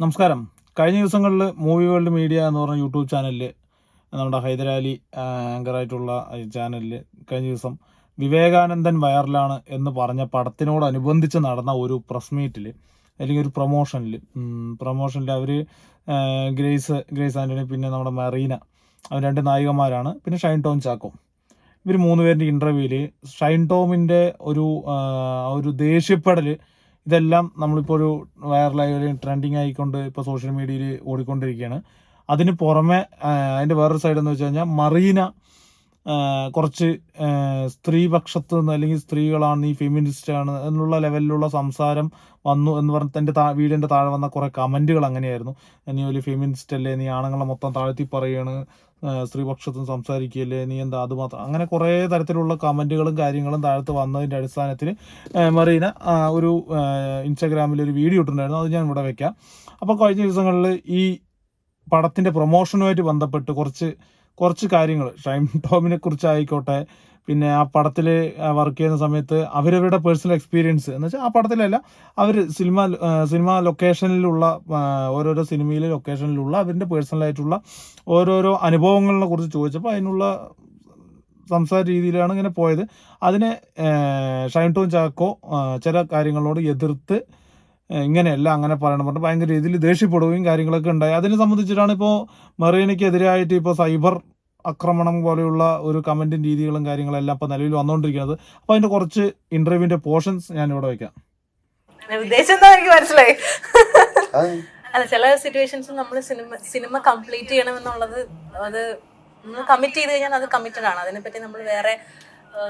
നമസ്കാരം. കഴിഞ്ഞ ദിവസങ്ങളിൽ മൂവി വേൾഡ് മീഡിയ എന്ന് പറഞ്ഞ യൂട്യൂബ് ചാനലിൽ നമ്മുടെ ഹൈദരാലി ആങ്കറായിട്ടുള്ള ചാനലിൽ കഴിഞ്ഞ ദിവസം വിവേകാനന്ദൻ വയറിലാണ് എന്ന് പറഞ്ഞ പടത്തിനോടനുബന്ധിച്ച് നടന്ന ഒരു പ്രസ് മീറ്റിൽ അല്ലെങ്കിൽ ഒരു പ്രൊമോഷനിൽ പ്രൊമോഷനിൽ അവർ ഗ്രേസ് ഗ്രേസ് ആന്റണി പിന്നെ നമ്മുടെ മെറീന അവർ രണ്ട് നായികമാരാണ്. പിന്നെ ഷൈൻ ടോം ചാക്കോ. ഇവർ മൂന്ന് പേരുടെ ഇന്റർവ്യൂവിൽ ഷൈൻ ടോമിന്റെ ഒരു ഒരു ദേഷ്യപ്പെടൽ ഇതെല്ലാം നമ്മളിപ്പോൾ ഒരു വൈറലായി ഒരു ട്രെൻഡിങ് ആയിക്കൊണ്ട് ഇപ്പോൾ സോഷ്യൽ മീഡിയയിൽ ഓടിക്കൊണ്ടിരിക്കുകയാണ് അതിന് പുറമെ അതിന്റെ വേറൊരു സൈഡ് എന്ന് വെച്ച് കഴിഞ്ഞാൽ മറീന കുറച്ച് സ്ത്രീപക്ഷത്ത് നിന്ന് അല്ലെങ്കിൽ സ്ത്രീകളാണ് ഈ ഫെമിനിസ്റ്റ് ആണ് എന്നുള്ള ലെവലിലുള്ള സംസാരം വന്നു എന്ന് പറഞ്ഞിട്ട് എന്റെ താ വീടിന്റെ താഴെ വന്ന കുറേ കമന്റുകൾ അങ്ങനെയായിരുന്നു. നീ ഒരു ഫെമിനിസ്റ്റ് അല്ലേ? നീ ആണുങ്ങളെ മൊത്തം താഴ്ത്തി പറയാണ്. ആ, സ്ത്രീപക്ഷത്തും സംസാരിക്കുകയല്ലേ? നീ എന്താ അത് മാത്രം? അങ്ങനെ കുറേ തരത്തിലുള്ള കമന്റുകളും കാര്യങ്ങളും താഴത്ത് വന്നതിന്റെ അടിസ്ഥാനത്തിൽ മറീന ഒരു ഇൻസ്റ്റാഗ്രാമിൽ ഒരു വീഡിയോ ഇട്ടിട്ടുണ്ടായിരുന്നു. അത് ഞാൻ ഇവിടെ വെക്കാം. അപ്പോൾ കഴിഞ്ഞ ദിവസങ്ങളിൽ ഈ പടത്തിന്റെ പ്രൊമോഷനുമായിട്ട് ബന്ധപ്പെട്ട് കുറച്ച് കുറച്ച് കാര്യങ്ങൾ ഷൈം ടോമിനെ കുറിച്ചായിക്കോട്ടെ പിന്നെ ആ പടത്തിൽ വർക്ക് ചെയ്യുന്ന സമയത്ത് അവരവരുടെ പേഴ്സണൽ എക്സ്പീരിയൻസ് എന്ന് വെച്ചാൽ ആ പടത്തിലല്ല അവർ സിനിമ സിനിമ ലൊക്കേഷനിലുള്ള ഓരോരോ സിനിമയിലെ ലൊക്കേഷനിലുള്ള അവരുടെ പേഴ്സണലായിട്ടുള്ള ഓരോരോ അനുഭവങ്ങളെ കുറിച്ച് ചോദിച്ചപ്പോൾ അതിനുള്ള സംസാര രീതിയിലാണ് ഇങ്ങനെ പോയത്. അതിനെ ഷൈൻ ടോൺ ചാക്കോ ചില കാര്യങ്ങളോട് എതിർത്ത് ഇങ്ങനെയല്ല അങ്ങനെ പറയണം പറഞ്ഞു ഭയങ്കര രീതിയിൽ ദേഷ്യപ്പെടുകയും കാര്യങ്ങളൊക്കെ ഉണ്ടായി. അതിനെ സംബന്ധിച്ചിട്ടാണ് ഇപ്പോൾ മെറീനയ്ക്കെതിരായിട്ട് ഇപ്പോൾ സൈബർ ആക്രമണം പോലെയുള്ള ഒരു കമന്റും രീതികളും കാര്യങ്ങളെല്ലാം ഇപ്പോൾ നിലവിൽ വന്നുകൊണ്ടിരിക്കുന്നത് അപ്പോൾ അതിന്റെ കുറച്ച് ഇന്റർവ്യൂവിന്റെ പോർഷൻസ് ഞാൻ ഇവിടെ വയ്ക്കാം. ഉദ്ദേശം എന്താ എനിക്ക് മനസ്സിലായി. അത് അല്ല ചില സിറ്റുവേഷൻസ് നമ്മൾ സിനിമ സിനിമ കംപ്ലീറ്റ് ചെയ്യണം എന്നുള്ളത് അത് കമ്മിറ്റ് ചെയ്ത് കഴിഞ്ഞാൽ അത് കമ്മിറ്റഡ് ആണ്. അതിനെപ്പറ്റി നമ്മൾ വേറെ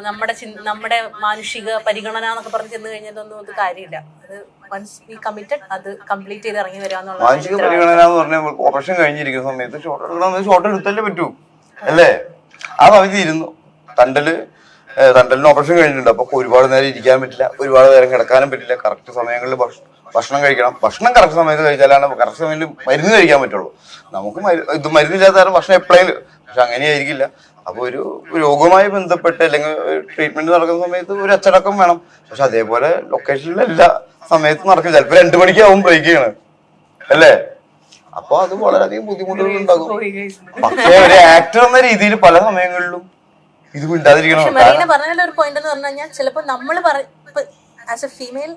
നമ്മുടെ നമ്മുടെ മാനുഷിക പരിഗണന എന്നൊക്കെ പറഞ്ഞ് ചെന്ന് കഴിഞ്ഞിട്ടൊന്നും അത് കാര്യമില്ല. അത് വൺസ് വി കമ്മിറ്റഡ് അത് കംപ്ലീറ്റ് ചെയ്ത് ഇറങ്ങി വരിക മാനസിക പരിഗണന എന്ന് പറഞ്ഞാൽ ഓപ്പറേഷൻ കഴിഞ്ഞിരിക്കുന്ന സമയത്ത് ഷോട്ട് എടുക്കണം ഷോട്ട് എടുത്തല്ലേ പറ്റൂ. അല്ലേ? ആ സമയത്ത് ഇരുന്നു. തണ്ടൽ തണ്ടലിന് ഓപ്പറേഷൻ കഴിഞ്ഞിട്ടുണ്ട്. അപ്പൊ ഒരുപാട് നേരം ഇരിക്കാൻ പറ്റില്ല. ഒരുപാട് നേരം കിടക്കാനും പറ്റില്ല. കറക്റ്റ് സമയങ്ങളിൽ ഭക്ഷണം കഴിക്കണം. ഭക്ഷണം കറക്റ്റ് സമയത്ത് കഴിച്ചാലാണ് കറക്റ്റ് സമയത്ത് മരുന്ന് കഴിക്കാൻ പറ്റുള്ളൂ. നമുക്ക് ഇത് മരുന്നില്ലാത്ത കാരണം ഭക്ഷണം എപ്പോഴെങ്കിലും പക്ഷെ അങ്ങനെയായിരിക്കില്ല. അപ്പൊ ഒരു രോഗവുമായി ബന്ധപ്പെട്ട് അല്ലെങ്കിൽ ട്രീറ്റ്മെന്റ് നടക്കുന്ന സമയത്ത് ഒരു അച്ചടക്കം വേണം. പക്ഷെ അതേപോലെ ലൊക്കേഷനിലെല്ലാ സമയത്ത് നടക്കും ചിലപ്പോൾ ചിലപ്പോ രണ്ടു മണിക്കാവും ബ്രേക്ക് ചെയ്യണം അല്ലേ? അപ്പൊ അത് വളരെയധികം ബുദ്ധിമുട്ടുകൾ ഉണ്ടാകും. പക്ഷേ ഒരു ആക്ടർ എന്ന രീതിയിൽ പല സമയങ്ങളിലും ഇത് മിണ്ടാതിരിക്കണം മറീന പറഞ്ഞ ഒരു പോയിന്റ് എന്ന് പറഞ്ഞു കഴിഞ്ഞാൽ ചിലപ്പോൾ നമ്മൾ ആസ് എ ഫീമെയിൽ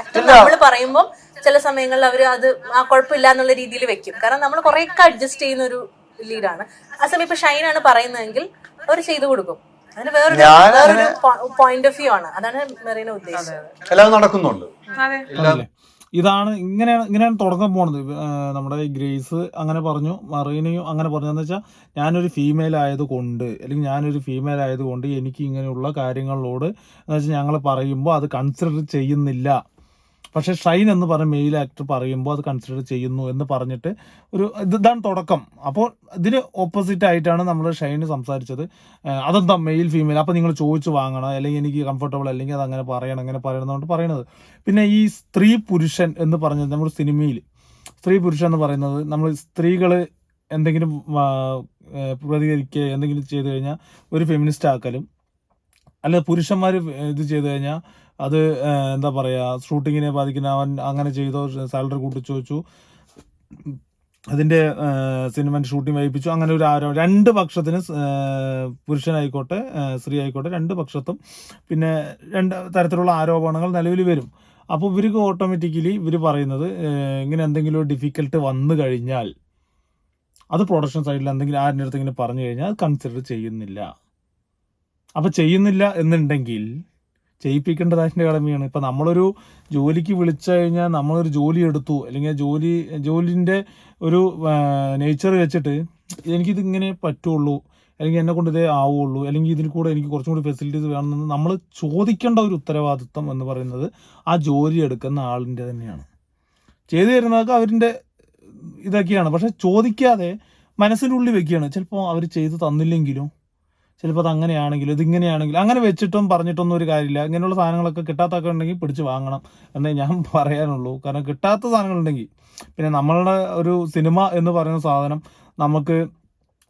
ആക്ടർ. നമ്മൾ പറയുമ്പോൾ ചില സമയങ്ങളിൽ അവർ അത് ആ കുഴപ്പമില്ല എന്നുള്ള രീതിയിൽ വെക്കും. കാരണം നമ്മൾ കുറേയൊക്കെ അഡ്ജസ്റ്റ് ചെയ്യുന്ന ഒരു ലീഡാണ് ആ സമയം ഇപ്പൊ ഷൈൻ ആണ് പറയുന്നതെങ്കിൽ അവർ ചെയ്തു കൊടുക്കും. അതിന് വേറൊരു വേറൊരു പോയിന്റ് ഓഫ് വ്യൂ ആണ്. അതാണ് മെറീന ഉദ്ദേശിച്ചത്. എല്ലാം നടക്കുന്നുണ്ട്. ഇതാണ് ഇങ്ങനെയാണ് ഇങ്ങനെയാണ് തുടക്കം പോകുന്നത് നമ്മുടെ ഗ്രേസ് അങ്ങനെ പറഞ്ഞു മറീനയും അങ്ങനെ പറഞ്ഞു. എന്ന് വെച്ചാൽ ഞാനൊരു ഫീമെയിൽ ആയതുകൊണ്ട് അല്ലെങ്കിൽ ഞാനൊരു ഫീമെയിൽ ആയതുകൊണ്ട് എനിക്ക് ഇങ്ങനെയുള്ള കാര്യങ്ങളോട് എന്ന് വെച്ചാൽ ഞങ്ങൾ പറയുമ്പോൾ അത് കൺസിഡർ ചെയ്യുന്നില്ല. പക്ഷേ ഷൈൻ എന്ന് പറഞ്ഞ മെയിൽ ആക്ടർ പറയുമ്പോൾ അത് കൺസിഡർ ചെയ്യുന്നു എന്ന് പറഞ്ഞിട്ട് ഒരു ഇതാണ് തുടക്കം. അപ്പോൾ ഇതിന് ഓപ്പോസിറ്റ് ആയിട്ടാണ് നമ്മൾ ഷൈന് സംസാരിച്ചത്. അതെന്താ മെയിൽ ഫീമെയിൽ അപ്പോൾ നിങ്ങൾ ചോദിച്ചു വാങ്ങണം. അല്ലെങ്കിൽ എനിക്ക് കംഫർട്ടബിൾ അല്ലെങ്കിൽ അത് അങ്ങനെ പറയണം അങ്ങനെ പറയണമെന്നുകൊണ്ട് പറയണത് പിന്നെ ഈ സ്ത്രീ പുരുഷൻ എന്ന് പറഞ്ഞത് നമ്മുടെ സിനിമയിൽ. സ്ത്രീ പുരുഷൻ എന്ന് പറയുന്നത് നമ്മൾ സ്ത്രീകൾ എന്തെങ്കിലും പ്രതികരിക്കുക എന്തെങ്കിലും ചെയ്തു കഴിഞ്ഞാൽ ഒരു ഫെമിനിസ്റ്റ് ആക്കലും അല്ല പുരുഷന്മാർ ഇത് ചെയ്തു കഴിഞ്ഞാൽ അത് എന്താ പറയുക ഷൂട്ടിങ്ങിനെ ബാധിക്കുന്ന അവൻ അങ്ങനെ ചെയ്തോ സാലറി കൂട്ടി ചോദിച്ചു അതിന്റെ സിനിമ ഷൂട്ടിംഗ് വൈപ്പിച്ചു. അങ്ങനെ ഒരു ആരോ രണ്ട് പക്ഷത്തിന് പുരുഷനായിക്കോട്ടെ സ്ത്രീ ആയിക്കോട്ടെ രണ്ട് പക്ഷത്തും പിന്നെ രണ്ട് തരത്തിലുള്ള ആരോപണങ്ങൾ നിലവിൽ വരും. അപ്പോൾ ഇവർക്ക് ഓട്ടോമാറ്റിക്കലി ഇവർ പറയുന്നത് ഇങ്ങനെ എന്തെങ്കിലും ഒരു ഡിഫിക്കൽട്ട് വന്നു കഴിഞ്ഞാൽ അത് പ്രൊഡക്ഷൻ സൈഡിൽ എന്തെങ്കിലും ആരുടെ അടുത്ത് ഇങ്ങനെ പറഞ്ഞു കഴിഞ്ഞാൽ അത് കൺസിഡർ ചെയ്യുന്നില്ല. അപ്പോൾ ചെയ്യുന്നില്ല എന്നുണ്ടെങ്കിൽ ചെയ്യിപ്പിക്കേണ്ടത് അതിന്റെ കടമയാണ്. ഇപ്പം നമ്മളൊരു ജോലിക്ക് വിളിച്ചു കഴിഞ്ഞാൽ നമ്മളൊരു ജോലി എടുത്തു അല്ലെങ്കിൽ ജോലി ജോലിന്റെ ഒരു നേച്ചർ വെച്ചിട്ട് എനിക്കിത് ഇങ്ങനെ പറ്റുള്ളൂ അല്ലെങ്കിൽ എന്നെ കൊണ്ട് ഇതേ ആവുള്ളൂ അല്ലെങ്കിൽ ഇതിൽ കൂടെ എനിക്ക് കുറച്ചും കൂടി ഫെസിലിറ്റീസ് വേണമെന്ന് നമ്മൾ ചോദിക്കേണ്ട ഒരു ഉത്തരവാദിത്വം എന്ന് പറയുന്നത് ആ ജോലി എടുക്കുന്ന ആളിന്റെ തന്നെയാണ്. ചെയ്തു തരുന്നതൊക്കെ അവരിന്റെ ഇതൊക്കെയാണ്. പക്ഷെ ചോദിക്കാതെ മനസ്സിനുള്ളിൽ വെക്കുകയാണ്. ചിലപ്പോൾ അവർ ചെയ്തു തന്നില്ലെങ്കിലും ചിലപ്പോൾ അത് അങ്ങനെയാണെങ്കിലും ഇതിങ്ങനെയാണെങ്കിലും അങ്ങനെ വെച്ചിട്ടും പറഞ്ഞിട്ടൊന്നും ഒരു കാര്യമില്ല. ഇങ്ങനെയുള്ള സാധനങ്ങളൊക്കെ കിട്ടാത്തൊക്കെ ഉണ്ടെങ്കിൽ പിടിച്ച് വാങ്ങണം എന്നേ ഞാൻ പറയാനുള്ളൂ. കാരണം കിട്ടാത്ത സാധനങ്ങളുണ്ടെങ്കിൽ പിന്നെ നമ്മളുടെ ഒരു സിനിമ എന്ന് പറയുന്ന സാധനം നമുക്ക്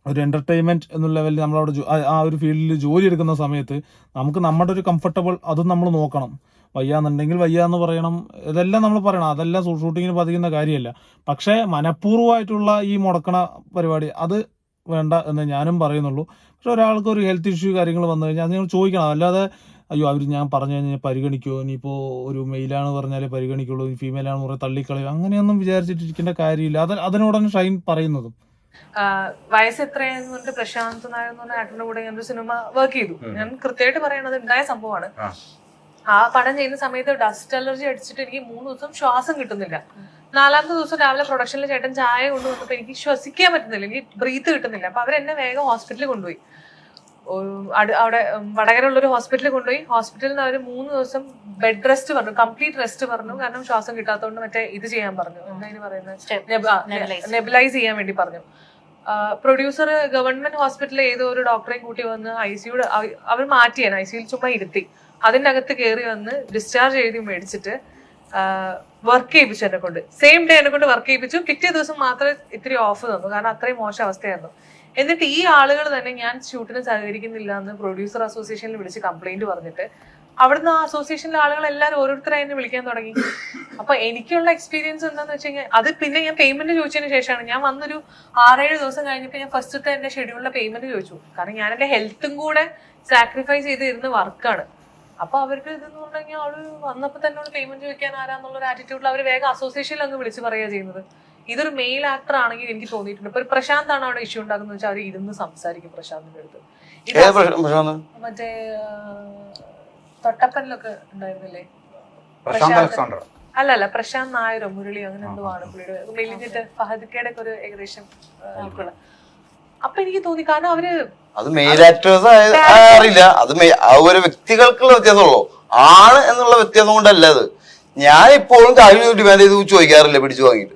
ഒരു എന്റർടൈൻമെന്റ് എന്നുള്ള ലെവലിൽ നമ്മളവിടെ ആ ഒരു ഫീൽഡിൽ ജോലി എടുക്കുന്ന സമയത്ത് നമുക്ക് നമ്മുടെ ഒരു കംഫർട്ടബിൾ അതും നമ്മൾ നോക്കണം. വയ്യാന്നുണ്ടെങ്കിൽ വയ്യാന്ന് പറയണം. ഇതെല്ലാം നമ്മൾ പറയണം. അതെല്ലാം ഷൂട്ടിങ്ങിന് പതിക്കുന്ന കാര്യമല്ല. പക്ഷേ മനഃപൂർവമായിട്ടുള്ള ഈ മുടക്കണ പരിപാടി അത് വേണ്ട എന്ന് ഞാനും പറയുന്നുള്ളൂ. പക്ഷെ ഒരാൾക്ക് ഒരു ഹെൽത്ത് ഇഷ്യൂ കാര്യങ്ങൾ വന്നു കഴിഞ്ഞാൽ അത് നിങ്ങൾ ചോദിക്കണം. അല്ലാതെ അയ്യോ അവർ ഞാൻ പറഞ്ഞു കഴിഞ്ഞാൽ പരിഗണിക്കുമോ ഇനിയിപ്പോൾ ഒരു മെയിലാണ് പറഞ്ഞാലേ പരിഗണിക്കുള്ളൂ. ഫീമെയിൽ ആണെന്ന് പറഞ്ഞാൽ തള്ളിക്കളയും. അങ്ങനെയൊന്നും വിചാരിച്ചിട്ടിരിക്കേണ്ട കാര്യമില്ല. അത് അതിനോടാണ് ഷൈൻ പറയുന്നതും. വയസ്സ് എത്രയാന്ന് പറഞ്ഞിട്ട് പ്രശാന്ത് നായർ എന്ന് പറഞ്ഞ ആക്ടറിന്റെ കൂടെ ഞാനൊരു സിനിമ വർക്ക് ചെയ്തു. ഞാൻ കൃത്യമായിട്ട് പറയണത് ഉണ്ടായ സംഭവമാണ്. ആ. ആ പടം ചെയ്യുന്ന സമയത്ത് ഡസ്റ്റ് അലർജി അടിച്ചിട്ട് എനിക്ക് മൂന്ന് ദിവസം ശ്വാസം കിട്ടുന്നില്ല. നാലാമത്തെ ദിവസം രാവിലെ പ്രൊഡക്ഷനിൽ ചേട്ടൻ ചായ കൊണ്ടുവന്നപ്പോൾ എനിക്ക് ശ്വസിക്കാൻ പറ്റുന്നില്ല. എനിക്ക് ബ്രീത്ത് കിട്ടുന്നില്ല. അപ്പൊ അവരെന്നെ വേഗം ഹോസ്പിറ്റലിൽ കൊണ്ടുപോയി. അവിടെ വടകരയുള്ള ഒരു ഹോസ്പിറ്റലിൽ കൊണ്ടുപോയി. ഹോസ്പിറ്റലിൽ നിന്ന് അവർ മൂന്ന് ദിവസം ബെഡ് റെസ്റ്റ് പറഞ്ഞു. കംപ്ലീറ്റ് റെസ്റ്റ് പറഞ്ഞു. കാരണം ശ്വാസം കിട്ടാത്തതുകൊണ്ട് മറ്റേ ഇത് ചെയ്യാൻ പറഞ്ഞു. പറയുന്നത്. നെബിലൈസ്. ചെയ്യാൻ വേണ്ടി പറഞ്ഞു. പ്രൊഡ്യൂസർ ഗവൺമെന്റ് ഹോസ്പിറ്റലിൽ ഏതോ ഒരു ഡോക്ടറെയും കൂട്ടി വന്ന് ഐ സിയുടെ അവർ മാറ്റിയാണ് ഐ സിയിൽ ചുമ്മാ ഇരുത്തി. അതിനകത്ത് കയറി വന്ന് ഡിസ്ചാർജ് എഴുതി മേടിച്ചിട്ട് വർക്ക് ചെയ്യിപ്പിച്ചു എന്നെ കൊണ്ട്. സെയിം ഡേ എന്നെ കൊണ്ട് വർക്ക് ചെയ്യിപ്പിച്ചു. പിറ്റേ ദിവസം മാത്രമേ ഇത്തിരി ഓഫ് തന്നു. കാരണം അത്രയും മോശം അവസ്ഥയായിരുന്നു. എന്നിട്ട് ഈ ആളുകൾ തന്നെ ഞാൻ ഷൂട്ടിന് സഹകരിക്കുന്നില്ല എന്ന് പ്രൊഡ്യൂസർ അസോസിയേഷനിൽ വിളിച്ച് കംപ്ലൈന്റ് പറഞ്ഞിട്ട് അവിടുന്ന് ആ അസോസിയേഷനിലെ ആളുകൾ എല്ലാവരും ഓരോരുത്തരായി എന്നെ വിളിക്കാൻ തുടങ്ങി. അപ്പൊ എനിക്കുള്ള എക്സ്പീരിയൻസ് എന്താന്ന് വെച്ച് കഴിഞ്ഞാൽ അത് പിന്നെ ഞാൻ പേയ്മെന്റ് ചോദിച്ചതിന് ശേഷമാണ്. ഞാൻ വന്നൊരു ആറേഴ് ദിവസം കഴിഞ്ഞപ്പോൾ ഞാൻ ഫസ്റ്റത്തെ എന്റെ ഷെഡ്യൂളിലെ പേയ്മെന്റ് ചോദിച്ചു. കാരണം ഞാൻ എന്റെ ഹെൽത്തും കൂടെ സാക്രിഫൈസ് ചെയ്ത് ഇരുന്ന വർക്കാണ് അപ്പൊ അവർക്ക് ഇതെന്ന് പറഞ്ഞു കഴിഞ്ഞാൽ അവൾ വന്നപ്പോ തന്നെ പേയ്മെന്റ് വെക്കാൻ ആരാന്നുള്ള ഒരു ആറ്റിറ്റ്യൂഡിൽ അവർ വേഗം അസോസിയേഷനിൽ അങ്ങ് വിളിച്ച് പറയുക ചെയ്യുന്നത്. ഇതൊരു മെയിൽ ആക്ടർ ആണെങ്കിൽ എനിക്ക് തോന്നിയിട്ടുണ്ട്. ഇപ്പൊ പ്രശാന്ത് ആണ് അവിടെ ഇഷ്യൂ ഉണ്ടാക്കുന്നത് വെച്ചാൽ അവർ ഇരുന്ന് സംസാരിക്കും പ്രശാന്തിന്റെ അടുത്ത്. മറ്റേ തൊട്ടപ്പനിലൊക്കെ ഉണ്ടായിരുന്നില്ലേ? പ്രശാന്ത് അലക്സാണ്ടർ. അല്ല അല്ല പ്രശാന്ത് നായരോ മുരളി അങ്ങനെ എന്തോ ആണ് പുള്ളിയുടെ മെലിഞ്ഞിട്ട് ഫഹദിക്കയുടെ ഒക്കെ ഒരു ഏകദേശം അപ്പൊ എനിക്ക് തോന്നി കാരണം അവർ അത് മെയിൽ ആക്ടേഴ്സ് അറിയില്ല. അത് ആ ഒരു വ്യക്തികൾക്കുള്ള വ്യത്യാസമുള്ളൂ. ആണ് എന്നുള്ള വ്യത്യാസം കൊണ്ടല്ല അത്. ഞാൻ ഇപ്പോഴും കാര്യം ഡിമാൻഡ് ചെയ്ത് ചോദിക്കാറില്ല പിടിച്ചു വാങ്ങിയിട്ട്.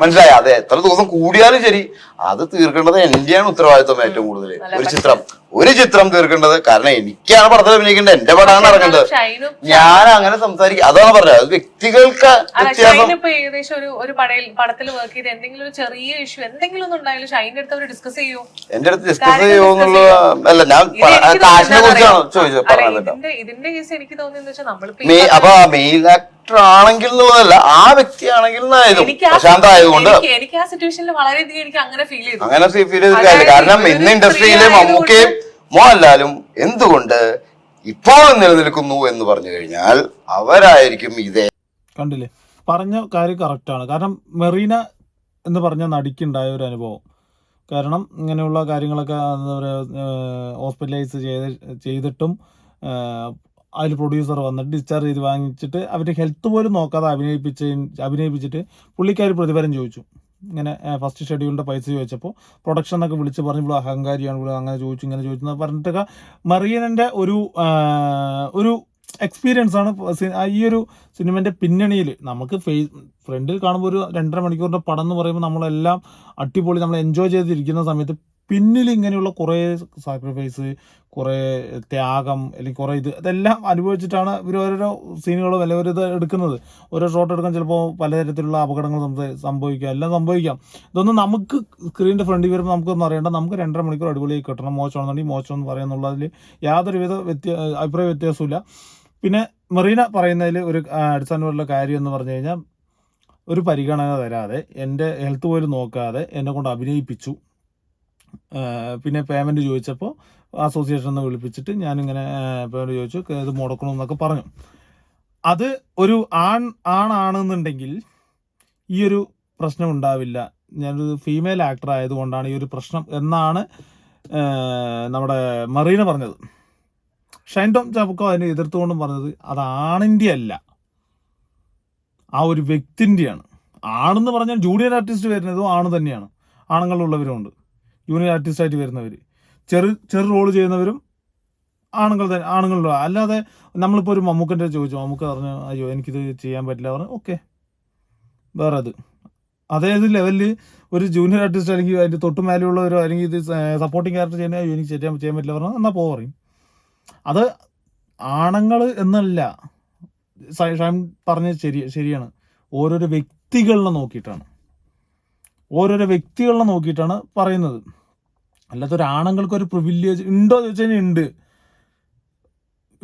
മനസ്സിലായി? അതെ എത്ര ദിവസം കൂടിയാലും ശരി. അത് തീർക്കേണ്ടത് എന്റെയാണ് ഉത്തരവാദിത്വം ഏറ്റവും കൂടുതൽ ഒരു ചിത്രം ഒരു ചിത്രം തീർക്കേണ്ടത് കാരണം എനിക്കാണ് പടത്തിൽ അഭിനയിക്കേണ്ടത് എന്റെ പടമാണ് ഇറങ്ങേണ്ടത്. ഞാൻ അങ്ങനെ സംസാരിക്കും അതാണ് പറഞ്ഞത്. അത് വ്യക്തികൾക്ക് വ്യത്യാസം ഷൈൻ ഇപ്പൊ ഏകദേശം ഒരു ഒരു പടയിൽ പടത്തിൽ വർക്ക് ചെയ്ത് എന്തെങ്കിലും ഒരു ചെറിയ ഇഷ്യൂ എന്തെങ്കിലും ഒന്നും ഉണ്ടായാലും ഷൈന്റെ അടുത്ത് അവർ ഡിസ്കസ് ചെയ്യൂ. എന്റെ അടുത്ത് ഡിസ്കസ് ചെയ്യുമെന്നുള്ള അല്ല ഞാൻ കാശിനെ കുറിച്ചാണ്. ചോദിച്ചത്. പറഞ്ഞത് കേട്ടോ. ഇതിന്റെ ഇതിന്റെ കേസ് എനിക്ക് തോന്നിയെന്ന് വെച്ചാൽ നമ്മളിപ്പോ അപ്പൊ മെയിൽ ആക്ടർ ആണെങ്കിൽ എന്നുള്ളതല്ല ആ വ്യക്തി ആണെങ്കിൽ എന്നായാലും എനിക്ക് ആ പ്രശാന്ത് ആയതുകൊണ്ട് എനിക്ക് എനിക്ക് ആ സിറ്റുവേഷനിൽ വളരെയധികം എനിക്ക് അങ്ങനെ ഫീൽ ചെയ്തു. അങ്ങനെ ഫീൽ ചെയ്ത കാര്യം കാരണം ഇന്ന് ഇൻഡസ്ട്രിയിലെ മമ്മൂക്കയും മോഹൻലാലും എന്തുകൊണ്ട് ഇപ്പോഴും നിലനിൽക്കുന്നു എന്ന് പറഞ്ഞു കഴിഞ്ഞാൽ അവരായിരിക്കും ഇതേ. കണ്ടില്ലേ? പറഞ്ഞ കാര്യം കറക്റ്റാണ് കാരണം മെറീന എന്ന് പറഞ്ഞ നടിക്കുണ്ടായ ഒരു അനുഭവം. കാരണം ഇങ്ങനെയുള്ള കാര്യങ്ങളൊക്കെ എന്താ പറയുക ഹോസ്പിറ്റലൈസ് ചെയ്ത് ചെയ്തിട്ടും അതിൽ പ്രൊഡ്യൂസർ വന്നിട്ട് ഡിസ്ചാർജ് ചെയ്ത് വാങ്ങിച്ചിട്ട് അവരുടെ ഹെൽത്ത് പോലും നോക്കാതെ അഭിനയിപ്പിച്ച് അഭിനയിപ്പിച്ചിട്ട് പുള്ളിക്കാർ പ്രതിഫലം ചോദിച്ചു. ഇങ്ങനെ ഫസ്റ്റ് ഷെഡ്യൂളിന്റെ പൈസ ചോദിച്ചപ്പോൾ പ്രൊഡക്ഷൻ എന്നൊക്കെ വിളിച്ച് പറഞ്ഞു ഇവിടെ അഹങ്കാരിയാണ് ഇവിടെ അങ്ങനെ ചോദിച്ചു ഇങ്ങനെ ചോദിച്ചു എന്ന് പറഞ്ഞിട്ടൊക്കെ മറിയനന്റെ ഒരു ഒരു എക്സ്പീരിയൻസ് ആണ് ഈ ഒരു സിനിമന്റെ പിന്നണിയിൽ നമുക്ക് ഫേസ് ഫ്രണ്ടിൽ കാണുമ്പോൾ ഒരു രണ്ടര മണിക്കൂറിന്റെ പടം എന്ന് പറയുമ്പോൾ നമ്മളെല്ലാം അടിപൊളി നമ്മൾ എൻജോയ് ചെയ്തിരിക്കുന്ന സമയത്ത് പിന്നിൽ ഇങ്ങനെയുള്ള കുറേ സാക്രിഫൈസ് കുറേ ത്യാഗം അല്ലെങ്കിൽ കുറേ ഇത് ഇതെല്ലാം അനുഭവിച്ചിട്ടാണ് ഇവർ ഓരോരോ സീനുകളും അല്ലെങ്കിൽ ഒരു ഇത് എടുക്കുന്നത്. ഓരോ ഷോട്ട് എടുക്കാൻ ചിലപ്പോൾ പലതരത്തിലുള്ള അപകടങ്ങൾ സംഭ- സംഭവിക്കാം. എല്ലാം സംഭവിക്കാം. ഇതൊന്നും നമുക്ക് സ്ക്രീനിന്റെ ഫ്രണ്ടിൽ വരുമ്പോൾ നമുക്കൊന്നും അറിയേണ്ട. നമുക്ക് രണ്ടര മണിക്കൂർ അടിപൊളിയായി കിട്ടണം. മോശമാണെന്നുണ്ടെങ്കിൽ മോശം എന്ന് പറയുന്നുള്ളതിൽ യാതൊരുവിധ വ്യത്യ അഭിപ്രായ വ്യത്യാസമില്ല പിന്നെ മെറീന പറയുന്നതിൽ ഒരു അടിസ്ഥാനപരമുള്ള കാര്യം എന്ന് പറഞ്ഞു കഴിഞ്ഞാൽ ഒരു പരിഗണന തരാതെ എന്റെ ഹെൽത്ത് പോലും നോക്കാതെ എന്നെ കൊണ്ട് അഭിനയിപ്പിച്ചു. പിന്നെ പേയ്മെന്റ് ചോദിച്ചപ്പോൾ അസോസിയേഷൻ എന്ന് വിളിപ്പിച്ചിട്ട് ഞാനിങ്ങനെ പേയ്മെന്റ് ചോദിച്ചു ഇത് മുടക്കണം എന്നൊക്കെ പറഞ്ഞു. അത് ഒരു ആൺ ആണാണെന്നുണ്ടെങ്കിൽ ഈ ഒരു പ്രശ്നം ഉണ്ടാവില്ല. ഞാനൊരു ഫീമെയിൽ ആക്ടർ ആയതുകൊണ്ടാണ് ഈ ഒരു പ്രശ്നം എന്നാണ് നമ്മുടെ മറീന പറഞ്ഞത്. ഷൈൻ ടോം ചാപ്പക്കോ അതിനെ എതിർത്തുകൊണ്ടും പറഞ്ഞത് അത് ആണിന്റെ അല്ല ആ ഒരു വ്യക്തിന്റെയാണ് ആണെന്ന് പറഞ്ഞാൽ ജൂനിയർ ആർട്ടിസ്റ്റ് വരുന്നതും ആണ് തന്നെയാണ് ആണുങ്ങളുള്ളവരും ഉണ്ട് ജൂനിയർ ആർട്ടിസ്റ്റായിട്ട് വരുന്നവർ ചെറു ചെറു റോൾ ചെയ്യുന്നവരും ആണുങ്ങൾ തന്നെ ആണുങ്ങളുടെ അല്ലാതെ നമ്മളിപ്പോൾ ഒരു മമ്മൂക്കന്റെ ചോദിച്ചു മമ്മൂക്ക പറഞ്ഞു അയ്യോ എനിക്കിത് ചെയ്യാൻ പറ്റില്ല. പറഞ്ഞു ഓക്കെ. വേറെ അത് അതായത് ലെവലിൽ ഒരു ജൂനിയർ ആർട്ടിസ്റ്റ് അല്ലെങ്കിൽ അതിന്റെ തൊട്ട് മേലെയുള്ളവരോ അല്ലെങ്കിൽ ഇത് സപ്പോർട്ടിങ് ക്യാരക്ടർ ചെയ്യുന്ന അയ്യോ എനിക്ക് ചെയ്യാൻ ചെയ്യാൻ പറ്റില്ല. പറഞ്ഞാൽ എന്നാൽ പോ പറയും. അത് ആണുങ്ങൾ എന്നല്ല ഷൈൻ പറഞ്ഞത് ശരി ശരിയാണ്. ഓരോരോ വ്യക്തികളിനെ നോക്കിയിട്ടാണ്. ഓരോരോ വ്യക്തികളിനെ നോക്കിയിട്ടാണ് പറയുന്നത്. അല്ലാത്ത ഒരു ആണുങ്ങൾക്ക് ഒരു പ്രിവിലേജ് ഉണ്ടോ. എന്ന് കഴിഞ്ഞാൽ ഉണ്ട്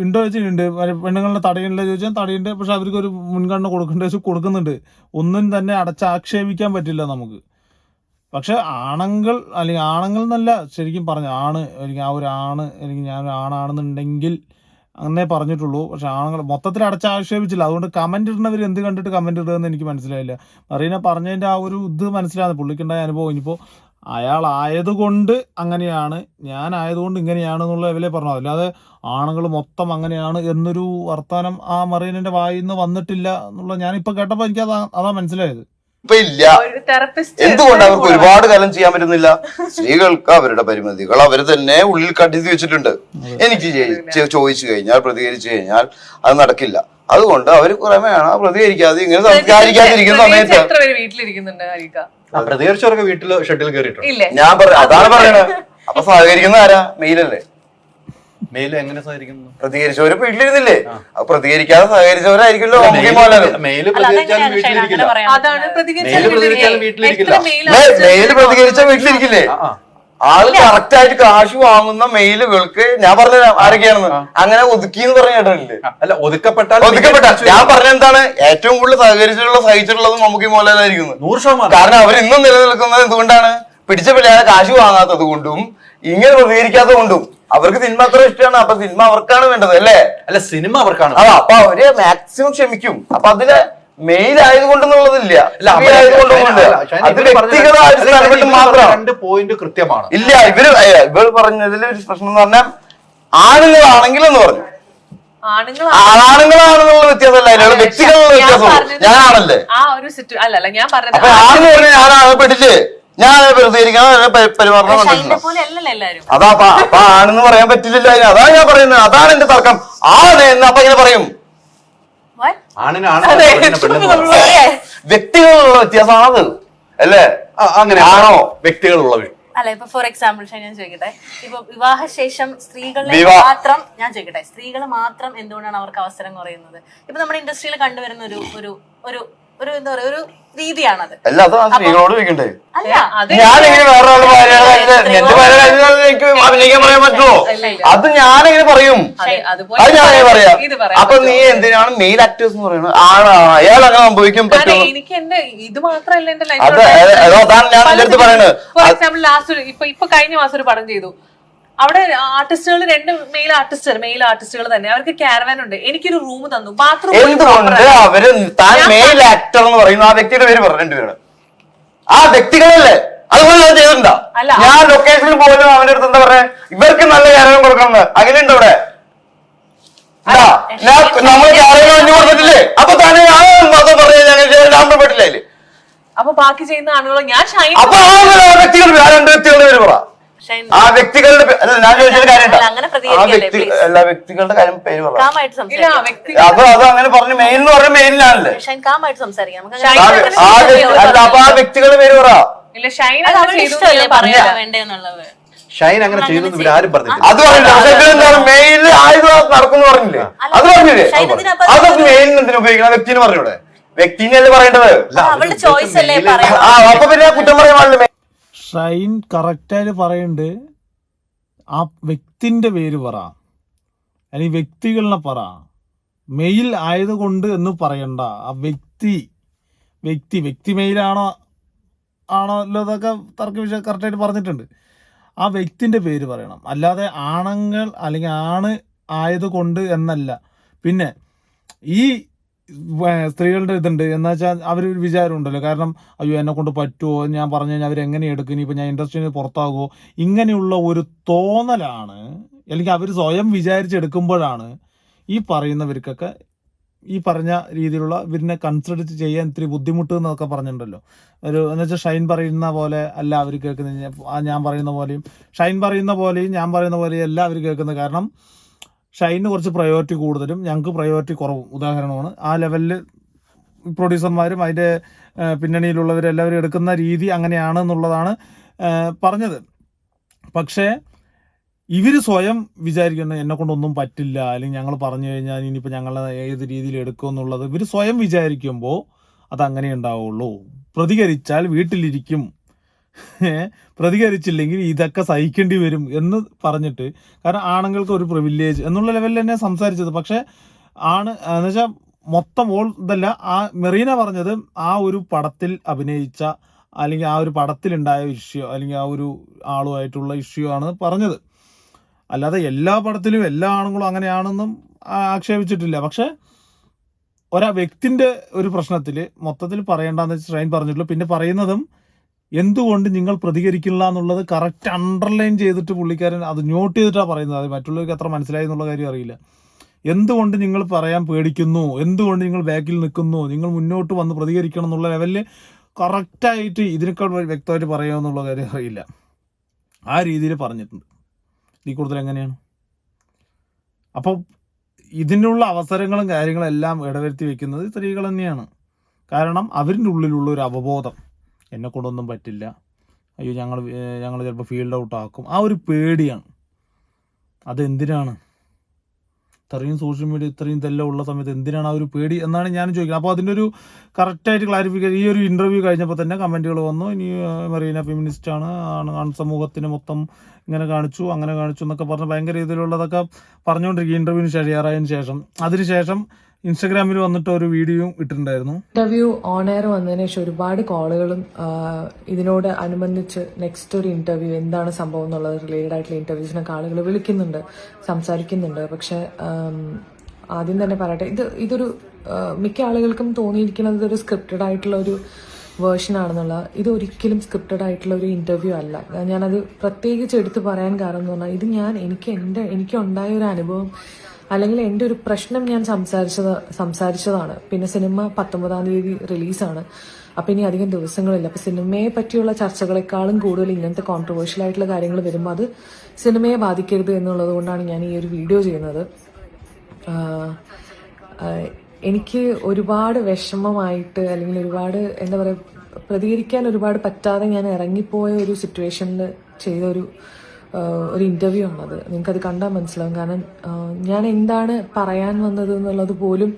ഉണ്ടോ. ചോദിച്ചിട്ടുണ്ട് പെണ്ണുങ്ങളുടെ തടയണില്ല ചോദിച്ചാൽ തടയുണ്ട് പക്ഷെ അവർക്ക് ഒരു മുൻഗണന കൊടുക്കേണ്ട വെച്ച് കൊടുക്കുന്നുണ്ട്. ഒന്നും തന്നെ അടച്ചാക്ഷേപിക്കാൻ പറ്റില്ല നമുക്ക്. പക്ഷെ ആണുങ്ങൾ അല്ലെങ്കിൽ ആണുങ്ങൾ എന്നല്ല ശരിക്കും പറഞ്ഞു ആണ് അല്ലെങ്കിൽ ആ ഒരു ആണ് ഞാൻ ഒരു ആണാണെന്നുണ്ടെങ്കിൽ അങ്ങനെ പറഞ്ഞിട്ടുള്ളൂ. പക്ഷെ ആണുങ്ങൾ മൊത്തത്തിൽ അടച്ചാക്ഷേപിച്ചില്ല. അതുകൊണ്ട് കമന്റ് ഇടുന്നവർ എന്ത് കണ്ടിട്ട് കമന്റ് എന്ന് എനിക്ക് മനസ്സിലായില്ല. മറീന പറഞ്ഞതിന്റെ ആ ഒരു ഇത് മനസ്സിലാകുന്നത് പുള്ളിക്കുണ്ടായ അനുഭവം ഇനിയിപ്പോൾ അയാൾ ആയതുകൊണ്ട് അങ്ങനെയാണ് ഞാൻ ആയതുകൊണ്ട് ഇങ്ങനെയാണ് എന്നുള്ള ലെവലേ പറഞ്ഞു അല്ലാതെ ആണുങ്ങൾ മൊത്തം അങ്ങനെയാണ് എന്നൊരു വർത്തമാനം ആ മറീനന്റെ വായിൽ നിന്ന് വന്നിട്ടില്ല എന്നുള്ള ഞാനിപ്പോൾ കേട്ടപ്പോൾ എനിക്ക് അതാ അതാ മനസ്സിലായത് ഇപ്പൊ ഇല്ല എന്തുകൊണ്ട് അവർക്ക് ഒരുപാട് കാലം ചെയ്യാൻ പറ്റുന്നില്ല? സ്ത്രീകൾക്ക് അവരുടെ പരിമിതികൾ അവർ തന്നെ ഉള്ളിൽ കണ്ടെത്തി വെച്ചിട്ടുണ്ട്. എനിക്ക് ചോദിച്ചു കഴിഞ്ഞാൽ പ്രതികരിച്ചു കഴിഞ്ഞാൽ അത് നടക്കില്ല. അതുകൊണ്ട് അവർ ക്രമേണ പ്രതികരിക്കാതെ ഇങ്ങനെ സംസ്കാരിക്കാതിരിക്കുന്ന സമയത്ത് വീട്ടിലിരിക്കുന്നുണ്ട് പ്രതികരിച്ചവരൊക്കെ വീട്ടിൽ ഷെഡിൽ കയറിയിട്ടുണ്ട്? ഇല്ലേ? ഞാൻ പറ അതാണ് പറയണത്. അപ്പൊ സഹകരിക്കുന്ന ആരാ? മെയിലല്ലേ? മെയിൽ എങ്ങനെ സഹകരിക്കുന്നു? പ്രതികരിച്ചവര് വീട്ടിലിരുന്നില്ലേ? അപ്പൊ പ്രതികരിക്കാതെ സഹകരിച്ചവരായിരിക്കുമല്ലോ മെയിൽ പ്രതികരിച്ചാലും വീട്ടിലിരിക്കില്ല? പ്രതികരിച്ചാൽ. മെയിൽ മെയിൽ പ്രതികരിച്ച വീട്ടിലിരിക്കില്ലേ. ആൾ കറക്റ്റ് ആയിട്ട് കാശ് വാങ്ങുന്ന മെയിലുകൾക്ക് ഞാൻ പറഞ്ഞ ആരൊക്കെയാണെന്ന്. അങ്ങനെ ഒതുക്കി എന്ന് പറഞ്ഞ കേട്ടില്ലേ അല്ല ഒതുക്കപ്പെട്ട ഞാൻ പറഞ്ഞ എന്താണ്? ഏറ്റവും കൂടുതൽ സഹകരിച്ചിട്ടുള്ള സഹിച്ചിട്ടുള്ളത് മമ്മൂക്കി മോഹൻലാലായിരിക്കുന്നു നൂറ് ശതമാനം. കാരണം അവർ ഇന്നും നിലനിൽക്കുന്നത് എന്തുകൊണ്ടാണ്? പിടിച്ച പിള്ളേരെ കാശ് വാങ്ങാത്തത് കൊണ്ടും ഇങ്ങനെ പ്രതികരിക്കാത്തത് കൊണ്ടും. അവർക്ക് സിനിമ അത്ര ഇഷ്ടമാണ്. അപ്പൊ സിനിമ അവർക്കാണ് വേണ്ടത് അല്ലേ? അല്ല സിനിമ അവർക്കാണ് അപ്പൊ അവർ മാക്സിമം ക്ഷമിക്കും. അപ്പൊ അതിൽ മെയിൽ ആയതുകൊണ്ടെന്നുള്ളതില്ല. അത് വ്യക്തിഗത രണ്ട് പോയിന്റ് കൃത്യമാണ്. ഇല്ല ഇവർ ഇവർ പറഞ്ഞതിൽ ഒരു പ്രശ്നം എന്ന് പറഞ്ഞാൽ ആണുങ്ങളാണെങ്കിൽ എന്ന് പറഞ്ഞു ആണുങ്ങളാണെന്നുള്ള വ്യത്യാസമല്ല അതിലുള്ള വ്യക്തികളുള്ള വ്യത്യാസം വ്യത്യാസമുള്ളൂ. ഞാനാണല്ലേ? ആ ഒരു സിറ്റു അല്ല അല്ല ഞാൻ പറഞ്ഞത് അപ്പൊ ആണെന്ന് പറഞ്ഞാൽ ഞാനാണ് പെട്ടില്ലേ ഞാൻ പ്രതികരിക്കണം പെരുമാറണം അതാ അപ്പൊ ആണെന്ന് പറയാൻ പറ്റില്ലല്ലോ അതിന്. അതാണ് ഞാൻ പറയുന്നത്. അതാണ് എന്റെ തർക്കം. ആണ് എന്ന് അപ്പൊ ഇങ്ങനെ പറയും? ആണിനാണ്. വ്യക്തികളുള്ള വ്യത്യാസമാണത്. അല്ലേ? അങ്ങനെയാണോ അങ്ങനെ ആണോ? വ്യക്തികളുള്ള അല്ല ഇപ്പൊ ഫോർ എക്സാമ്പിൾ ഞാൻ ചോദിക്കട്ടെ? ഇപ്പൊ വിവാഹശേഷം സ്ത്രീകളെ മാത്രം ഞാൻ ചോദിക്കട്ടെ? സ്ത്രീകൾ മാത്രം എന്തുകൊണ്ടാണ് അവർക്ക് അവസരം കുറയുന്നത്? ഇപ്പൊ നമ്മുടെ ഇൻഡസ്ട്രിയിൽ കണ്ടുവരുന്ന ഒരു ഒരു ഒരു ഒരു എന്താ പറയാ ഒരു രീതിയാണത്. അല്ല അത് ആ സ്ത്രീകളോട് ചോദിക്കണ്ടേ? അല്ല അത് ഞാനെങ്ങനെ വേറെ ഒരാളുടെ ഭാര്യയുടെ കാര്യത്തിൽ എന്റെ ഭാര്യയുടെ കാര്യത്തിൽ എനിക്ക് അഭിനയിക്കാൻ പറയാൻ പറ്റുമോ? ഇല്ല, ഇല്ല. അത് ഞാനെങ്ങനെ പറയും. അതെ, അതുപോലെ അത് ഞാൻ എങ്ങനെ പറയാം ഇത് അപ്പൊ നീ എന്തിനാണ് മെയിൽ ആക്ടേഴ്സ് എന്ന് പറയുന്നത്? ആണ് അയാൾ അങ്ങനെ സംഭവിക്കാൻ പറ്റും എനിക്ക് എന്റെ ഇത് മാത്രല്ല എന്റെ അത് അത് അതാണ് ഞാൻ നിന്റെ അടുത്ത് പറയുന്നത്. ഫോർ അത് എക്സാമ്പിൾ ലാസ്റ്റ് ഇപ്പൊ ഇപ്പൊ കഴിഞ്ഞ മാസം ഒരു പടം ചെയ്തു. അവിടെ ആർട്ടിസ്റ്റുകൾ രണ്ട് മെയിൽ ആർട്ടിസ്റ്റ് മെയിൽ ആർട്ടിസ്റ്റുകൾ തന്നെ. അവർക്ക് കാരവാൻ ഉണ്ട്. എനിക്കൊരു റൂം തന്നു. ബാത്റൂം എന്തുകൊണ്ട് അവർ താൻ മെയിൽ ആക്ടർ എന്ന് പറയുന്ന. ആ വ്യക്തിയുടെ പേര് പറഞ്ഞു പേര് ആ വ്യക്തികളല്ലേ? അതുപോലെ ഞാൻ ചെയ്തിട്ടുണ്ടോ? ഞാൻ ലൊക്കേഷനിൽ പോലും അവന്റെ അടുത്ത് എന്താ പറയാ? ഇവർക്ക് നല്ല കാര്യം കൊടുക്കണം അങ്ങനെയുണ്ട് ഇവിടെ നമ്മൾ കാര്യം പറഞ്ഞു കൊടുത്തിട്ടില്ലേ? അപ്പൊ തന്നെ ഞാൻ മതം പറഞ്ഞു പെട്ടില്ലേ അപ്പൊ ബാക്കി ചെയ്യുന്ന ആളുകൾ ഞാൻ ഷൈൻ അപ്പൊ ആ വ്യക്തികൾ ആ രണ്ട് വ്യക്തികളുടെ പേര് പറ. ആ വ്യക്തികളുടെ അല്ല ഞാൻ ചോദിച്ചൊരു കാര്യം അല്ല, അങ്ങനെ ആ പ്രതികരിക്കല്ലേ, വ്യക്തി എല്ലാ വ്യക്തികളുടെ കാര്യം പേര് പറയാം അത് അത് അങ്ങനെ പറഞ്ഞു മെയിൽ എന്ന് പറഞ്ഞ മെയിലിനാണല്ലേ ആ അല്ല അപ്പൊ ആ വ്യക്തികളുടെ പേര് പറ. ഷൈൻ അങ്ങനെ ചെയ്തു ആരും പറഞ്ഞില്ല. അത് പറഞ്ഞില്ല. മെയിൽ ആയത് നടക്കുന്നു പറഞ്ഞില്ലേ? അത് പറഞ്ഞില്ലേ? അത് മെയിലിന് എന്തിനു ഉപയോഗിക്കണം? വ്യക്തിനെ പറഞ്ഞൂടെ? വ്യക്തിനല്ലേ പറയേണ്ടത്? ആ അപ്പൊ പിന്നെ കുറ്റം പറയാൻ പാടില്ല. ഷൈൻ കറക്റ്റായിട്ട് പറയുന്നുണ്ട് ആ വ്യക്തിന്റെ പേര് പറ. അല്ലെങ്കിൽ വ്യക്തികളിനെ പറ. മെയിൽ ആയതുകൊണ്ട് എന്ന് പറയണ്ട. ആ വ്യക്തി വ്യക്തി വ്യക്തി മെയിലാണോ ആണോ ഇതൊക്കെ തർക്ക വിഷയം കറക്റ്റായിട്ട് പറഞ്ഞിട്ടുണ്ട്. ആ വ്യക്തിന്റെ പേര് പറയണം. അല്ലാതെ ആണുങ്ങൾ അല്ലെങ്കിൽ ആണ് ആയതുകൊണ്ട് എന്നല്ല. പിന്നെ ഈ സ്ത്രീകളുടെ ഇതുണ്ട്. എന്ന് വെച്ചാൽ അവരൊരു വിചാരം ഉണ്ടല്ലോ കാരണം അയ്യോ എന്നെ കൊണ്ട് പറ്റുമോ ഞാൻ പറഞ്ഞു കഴിഞ്ഞാൽ അവർ എങ്ങനെ എടുക്കും? ഇനിയിപ്പോൾ ഞാൻ ഇൻഡസ്ട്രിയിൽ പുറത്താകുമോ ഇങ്ങനെയുള്ള ഒരു തോന്നലാണ് അല്ലെങ്കിൽ അവർ സ്വയം വിചാരിച്ചെടുക്കുമ്പോഴാണ് ഈ പറയുന്നവർക്കൊക്കെ ഈ പറഞ്ഞ രീതിയിലുള്ള ഇവരിനെ കൺസിഡർ ചെയ്യാൻ ഇത്തിരി ബുദ്ധിമുട്ട് എന്നൊക്കെ പറഞ്ഞിട്ടുണ്ടല്ലോ. ഒരു എന്ന് വെച്ചാൽ ഷൈൻ പറയുന്ന പോലെ അല്ല അവർ കേൾക്കുന്നത്. ഞാൻ- പറയുന്ന പോലെയും ഷൈൻ പറയുന്ന പോലെയും ഞാൻ പറയുന്ന പോലെയും അല്ല അവർ കേൾക്കുന്നത്. കാരണം ഷൈന് കുറച്ച് പ്രയോറിറ്റി കൂടുതലും ഞങ്ങൾക്ക് പ്രയോറിറ്റി കുറവും ഉദാഹരണമാണ്. ആ ലെവലിൽ പ്രൊഡ്യൂസർമാരും അതിന്റെ പിന്നണിയിലുള്ളവരെല്ലാവരും എടുക്കുന്ന രീതി അങ്ങനെയാണ് എന്നുള്ളതാണ് പറഞ്ഞത്. പക്ഷേ ഇവർ സ്വയം വിചാരിക്കുന്നത് എന്നെ കൊണ്ടൊന്നും പറ്റില്ല. അല്ലെങ്കിൽ ഞങ്ങൾ പറഞ്ഞു കഴിഞ്ഞാൽ ഇനിയിപ്പോൾ ഞങ്ങൾ ഏത് രീതിയിൽ എടുക്കും എന്നുള്ളത്. ഇവർ സ്വയം വിചാരിക്കുമ്പോൾ അതങ്ങനെ ഉണ്ടാവുള്ളൂ. പ്രതികരിച്ചാൽ വീട്ടിലിരിക്കും. പ്രതികരിച്ചില്ലെങ്കിൽ ഇതൊക്കെ സഹിക്കേണ്ടി വരും എന്ന് പറഞ്ഞിട്ട്. കാരണം ആണുങ്ങൾക്ക് ഒരു പ്രിവില്ലേജ് എന്നുള്ള ലെവലിൽ തന്നെ സംസാരിച്ചത്. പക്ഷേ ആണ് എന്ന് വെച്ചാൽ മൊത്തം ഓൾ ഇതല്ല ആ മെറീന പറഞ്ഞത് ആ ഒരു പടത്തിൽ അഭിനയിച്ച അല്ലെങ്കിൽ ആ ഒരു പടത്തിലുണ്ടായ ഇഷ്യൂ അല്ലെങ്കിൽ ആ ഒരു ആളുമായിട്ടുള്ള ഇഷ്യൂ ആണ് പറഞ്ഞത്. അല്ലാതെ എല്ലാ പടത്തിലും എല്ലാ ആണുങ്ങളും അങ്ങനെയാണെന്നും ആക്ഷേപിച്ചിട്ടില്ല. പക്ഷെ ഒരാ വ്യക്തിന്റെ ഒരു പ്രശ്നത്തിൽ മൊത്തത്തിൽ പറയേണ്ടെന്ന് ഷൈൻ പറഞ്ഞിട്ടുള്ളൂ. പിന്നെ പറയുന്നതും എന്തുകൊണ്ട് നിങ്ങൾ പ്രതികരിക്കില്ല എന്നുള്ളത് കറക്റ്റ് അണ്ടർലൈൻ ചെയ്തിട്ട് പുള്ളിക്കാരൻ അത് നോട്ട് ചെയ്തിട്ടാണ് പറയുന്നത്. അത് മറ്റുള്ളവർക്ക് എത്ര മനസ്സിലായി എന്നുള്ള കാര്യം അറിയില്ല. എന്തുകൊണ്ട് നിങ്ങൾ പറയാൻ പേടിക്കുന്നു? എന്തുകൊണ്ട് നിങ്ങൾ ബാക്കിൽ നിൽക്കുന്നു? നിങ്ങൾ മുന്നോട്ട് വന്ന് പ്രതികരിക്കണം എന്നുള്ള ലെവലിൽ കറക്റ്റായിട്ട് ഇതിനേക്കാൾ വ്യക്തമായിട്ട് എന്നുള്ള കാര്യം അറിയില്ല. ആ രീതിയിൽ പറഞ്ഞിട്ടുണ്ട്. ഈ കൂടുതൽ എങ്ങനെയാണ്? അപ്പോൾ ഇതിനുള്ള അവസരങ്ങളും കാര്യങ്ങളും എല്ലാം ഇടവരുത്തി വെക്കുന്നത് സ്ത്രീകൾ തന്നെയാണ്. കാരണം അവരിന്റെ ഉള്ളിലുള്ള ഒരു അവബോധം. എന്നെ കൊണ്ടൊന്നും പറ്റില്ല. അയ്യോ ഞങ്ങൾ ഞങ്ങൾ ചിലപ്പോൾ ഫീൽഡ് ഔട്ട് ആക്കും. ആ ഒരു പേടിയാണ്. അതെന്തിനാണ്? ഇത്രയും സോഷ്യൽ മീഡിയ ഇത്രയും ഇതെല്ലാം ഉള്ള സമയത്ത് എന്തിനാണ് ആ ഒരു പേടി എന്നാണ് ഞാൻ ചോദിക്കുന്നത്. അപ്പോൾ അതിന്റെ ഒരു കറക്റ്റായിട്ട് ക്ലാരിഫിക്കേഷൻ ഈ ഒരു ഇന്റർവ്യൂ കഴിഞ്ഞപ്പോൾ തന്നെ കമന്റുകൾ വന്നു. ഇനി മറീന ഫെമിനിസ്റ്റ് ആണ് ആണ് സമൂഹത്തിന് മൊത്തം ഇങ്ങനെ കാണിച്ചു അങ്ങനെ കാണിച്ചു എന്നൊക്കെ പറഞ്ഞ് ഭയങ്കര രീതിയിലുള്ളതൊക്കെ പറഞ്ഞുകൊണ്ടിരിക്കും ഇന്റർവ്യൂവിന് ശരിയാറായതിന് ശേഷം. അതിനുശേഷം ഇൻസ്റ്റഗ്രാമിൽ വന്നിട്ട് ഒരു വീഡിയോ ഇട്ടിട്ടുണ്ടായിരുന്നു. ഇന്റർവ്യൂ ഓൺ എയർ വന്നതിന് ശേഷം ഒരുപാട് കോളുകളും ഇതിനോട് അനുബന്ധിച്ച് നെക്സ്റ്റ് ഒരു ഇന്റർവ്യൂ എന്താണ് സംഭവം എന്നുള്ളത് റിലേറ്റഡ് ആയിട്ടുള്ള ഇന്റർവ്യൂസിനൊക്കെ ആളുകൾ വിളിക്കുന്നുണ്ട് സംസാരിക്കുന്നുണ്ട്. പക്ഷെ ആദ്യം തന്നെ പറയട്ടെ ഇത് ഇതൊരു മിക്ക ആളുകൾക്കും തോന്നിയിരിക്കുന്നത് ഇതൊരു സ്ക്രിപ്റ്റഡ് ആയിട്ടുള്ള ഒരു വേർഷൻ ആണെന്നുള്ള ഇത് ഒരിക്കലും സ്ക്രിപ്റ്റഡ് ആയിട്ടുള്ള ഒരു ഇന്റർവ്യൂ അല്ല. ഞാനത് പ്രത്യേകിച്ച് എടുത്തു പറയാൻ കാരണം എന്ന് പറഞ്ഞാൽ ഇത് ഞാൻ എനിക്ക് എന്റെ എനിക്കുണ്ടായ ഒരു അനുഭവം അല്ലെങ്കിൽ എന്റെ ഒരു പ്രശ്നം ഞാൻ സംസാരിച്ചത് സംസാരിച്ചതാണ്. പിന്നെ സിനിമ പത്തൊമ്പതാം തീയതി റിലീസാണ്. അപ്പം ഇനി അധികം ദിവസങ്ങളില്ല. അപ്പം സിനിമയെ പറ്റിയുള്ള ചർച്ചകളെക്കാളും കൂടുതൽ ഇങ്ങനത്തെ കോൺട്രവേഴ്ഷ്യൽ ആയിട്ടുള്ള കാര്യങ്ങൾ വരുമ്പോൾ അത് സിനിമയെ ബാധിക്കരുത് എന്നുള്ളത് കൊണ്ടാണ് ഞാൻ ഈ ഒരു വീഡിയോ ചെയ്യുന്നത്. എനിക്ക് ഒരുപാട് വിഷമമായിട്ട് അല്ലെങ്കിൽ ഒരുപാട് എന്താ പറയുക പ്രതികരിക്കാൻ ഒരുപാട് പറ്റാതെ ഞാൻ ഇറങ്ങിപ്പോയ ഒരു സിറ്റുവേഷനിൽ ചെയ്ത ഒരു ഒരു ഇന്റർവ്യൂ ആണത് നിങ്ങൾക്കത് കണ്ടാൽ മനസ്സിലാവും. കാരണം ഞാൻ എന്താണ് പറയാൻ വന്നത് എന്നുള്ളത് പോലും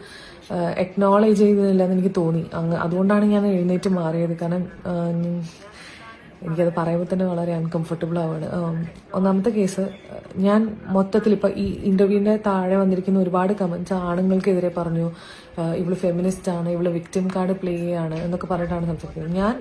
എക്നോളേജ് ചെയ്തില്ലെന്ന് എനിക്ക് തോന്നി. അങ്ങ് അതുകൊണ്ടാണ് ഞാൻ എഴുന്നേറ്റ് മാറിയത്. കാരണം എനിക്കത് പറയുമ്പോൾ തന്നെ വളരെ അൺകംഫർട്ടബിൾ ആവാണ് ഒന്നാമത്തെ കേസ് ഞാൻ മൊത്തത്തിൽ ഇപ്പം ഈ ഇന്റർവ്യൂവിന്റെ താഴെ വന്നിരിക്കുന്ന ഒരുപാട് കമൻസ് ആണുങ്ങൾക്കെതിരെ പറഞ്ഞു. ഇവൾ ഫെമിനിസ്റ്റ് ആണ് ഇവൾ വിക്ടിം കാർഡ് പ്ലേ ചെയ്യാണ് എന്നൊക്കെ പറഞ്ഞിട്ടാണ് സംസാരിക്കുന്നത്. ഞാൻ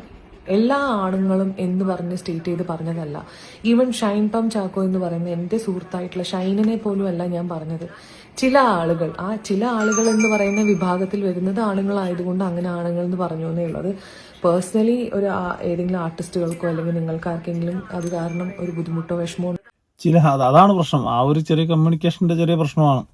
എല്ലാ ആണുങ്ങളും എന്ന് പറഞ്ഞ് സ്റ്റേറ്റ് ചെയ്ത് പറഞ്ഞതല്ല. ഈവൻ ഷൈൻ പം ചാക്കോ എന്ന് പറയുന്ന എന്റെ സുഹൃത്തായിട്ടുള്ള ഷൈനിനെ പോലും അല്ല ഞാൻ പറഞ്ഞത്. ചില ആളുകൾ ആ ചില ആളുകൾ എന്ന് പറയുന്ന വിഭാഗത്തിൽ വരുന്നത് ആണുങ്ങളായതുകൊണ്ട് അങ്ങനെ ആണുങ്ങൾ എന്ന് പറഞ്ഞു എന്നേ ഉള്ളത്. പേഴ്സണലി ഒരു ഏതെങ്കിലും ആർട്ടിസ്റ്റുകൾക്കോ അല്ലെങ്കിൽ നിങ്ങൾക്കാർക്കെങ്കിലും അത് കാരണം ഒരു ബുദ്ധിമുട്ടോ വിഷമോ ചില അതാണ് പ്രശ്നം. ആ ഒരു ചെറിയ കമ്മ്യൂണിക്കേഷന്റെ ചെറിയ പ്രശ്നമാണ്.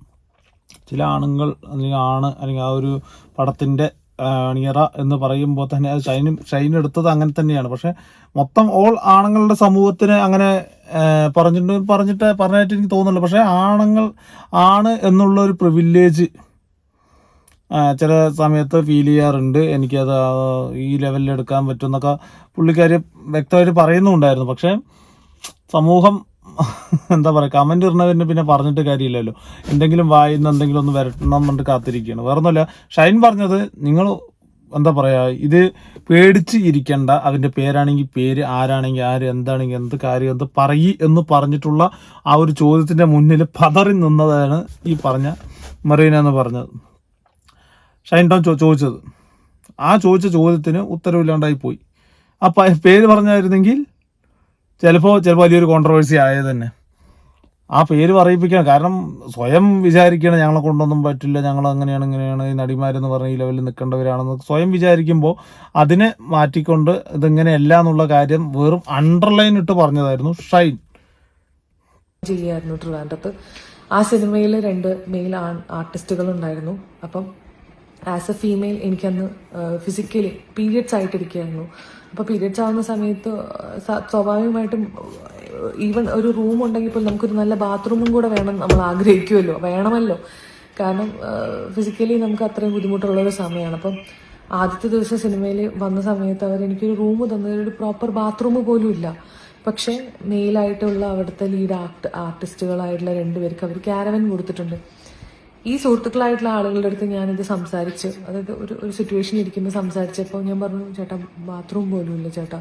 ചില ആണുങ്ങൾ അല്ലെങ്കിൽ ആണ് അല്ലെങ്കിൽ ആ ഒരു പടത്തിന്റെ അണിയറ എന്ന് പറയുമ്പോൾ തന്നെ അത് ഷൈനും ഷൈൻ എടുത്തത് അങ്ങനെ തന്നെയാണ്. പക്ഷെ മൊത്തം ഓൾ ആണുങ്ങളുടെ സമൂഹത്തിന് അങ്ങനെ പറഞ്ഞിട്ട് പറഞ്ഞിട്ട് പറഞ്ഞായിട്ട് എനിക്ക് തോന്നുന്നില്ല. പക്ഷെ ആണുങ്ങൾ ആണ് എന്നുള്ള ഒരു പ്രിവില്ലേജ് ചില സമയത്ത് ഫീൽ ചെയ്യാറുണ്ട്. എനിക്കത് ഈ ലെവലിൽ എടുക്കാൻ പറ്റുമെന്നൊക്കെ പുള്ളിക്കാർ വ്യക്തമായിട്ട് പറയുന്നുണ്ടായിരുന്നു. പക്ഷേ സമൂഹം എന്താ പറയുക കമന്റ് ഇടുന്നവരിന് പിന്നെ പറഞ്ഞിട്ട് കാര്യമില്ലല്ലോ. എന്തെങ്കിലും വായിന്ന് എന്തെങ്കിലും ഒന്ന് വരട്ടണം എന്നിട്ട് കാത്തിരിക്കുകയാണ്. വേറെ ഒന്നുമില്ല ഷൈൻ പറഞ്ഞത് നിങ്ങൾ എന്താ പറയുക ഇത് പേടിച്ച് ഇരിക്കേണ്ട. അതിന്റെ പേരാണെങ്കിൽ പേര് ആരാണെങ്കിൽ ആര് എന്താണെങ്കിൽ എന്ത് കാര്യം എന്ത് പറയി എന്ന് പറഞ്ഞിട്ടുള്ള ആ ഒരു ചോദ്യത്തിന്റെ മുന്നിൽ പതറി നിന്നതാണ് ഈ പറഞ്ഞ മറീന എന്ന് പറഞ്ഞത്. ഷൈൻ ചോ- ചോദിച്ചത്. ആ ചോദിച്ച ചോദ്യത്തിന് ഉത്തരവില്ലാണ്ടായി പോയി. ആ പേര് പറഞ്ഞായിരുന്നെങ്കിൽ ചിലപ്പോൾ ചിലപ്പോൾ വലിയൊരു കോൺട്രവേഴ്സി ആയത് തന്നെ. ആ പേര് പറയിപ്പിക്കണം. കാരണം സ്വയം വിചാരിക്കണം ഞങ്ങളെ കൊണ്ടൊന്നും പറ്റില്ല ഞങ്ങൾ അങ്ങനെയാണ് ഇങ്ങനെയാണ് ഈ നടിമാരെന്ന് പറഞ്ഞ ഈ ലെവലിൽ നിൽക്കേണ്ടവരാണെന്ന്. സ്വയം വിചാരിക്കുമ്പോൾ അതിനെ മാറ്റിക്കൊണ്ട് ഇതിങ്ങനെയല്ല എന്നുള്ള കാര്യം വെറും അണ്ടർലൈൻ ഇട്ട് പറഞ്ഞതായിരുന്നു ഷൈൻ. ചെയ്യായിരുന്നു ട്രിവാൻഡ്രത്ത്. ആ സിനിമയിൽ രണ്ട് മെയിൽ ആർട്ടിസ്റ്റുകൾ ഉണ്ടായിരുന്നു. അപ്പം ആസ് എ ഫീമെയിൽ എനിക്കന്ന് ഫിസിക്കലി പീരിയഡ്സ് ആയിട്ടിരിക്കുകയായിരുന്നു. അപ്പോൾ പീരിയഡ്സ് ആവുന്ന സമയത്ത് സ്വാഭാവികമായിട്ടും ഈവൻ ഒരു റൂം ഉണ്ടെങ്കിൽ പോലും നമുക്കൊരു നല്ല ബാത്റൂമും കൂടെ വേണം നമ്മൾ ആഗ്രഹിക്കുമല്ലോ വേണമല്ലോ. കാരണം ഫിസിക്കലി നമുക്ക് അത്രയും ബുദ്ധിമുട്ടുള്ള ഒരു സമയമാണ് അപ്പം ആദ്യത്തെ ദിവസം സിനിമയിൽ വന്ന സമയത്ത് അവർ എനിക്കൊരു റൂം തന്നത് ഒരു പ്രോപ്പർ ബാത്റൂം പോലും ഇല്ല. പക്ഷേ മെയിലായിട്ടുള്ള അവിടുത്തെ ലീഡ് ആർട്ട് ആർട്ടിസ്റ്റുകളായിട്ടുള്ള രണ്ടുപേർക്ക് അവർ ക്യാരവൻ കൊടുത്തിട്ടുണ്ട്. ഈ സുഹൃത്തുക്കളായിട്ടുള്ള ആളുകളുടെ അടുത്ത് ഞാനിത് സംസാരിച്ച് അതായത് ഒരു ഒരു സിറ്റുവേഷനിൽ ഇരിക്കുമ്പോൾ സംസാരിച്ചപ്പോൾ ഞാൻ പറഞ്ഞു ചേട്ടാ ബാത്റൂം പോലും ഇല്ല ചേട്ടാ.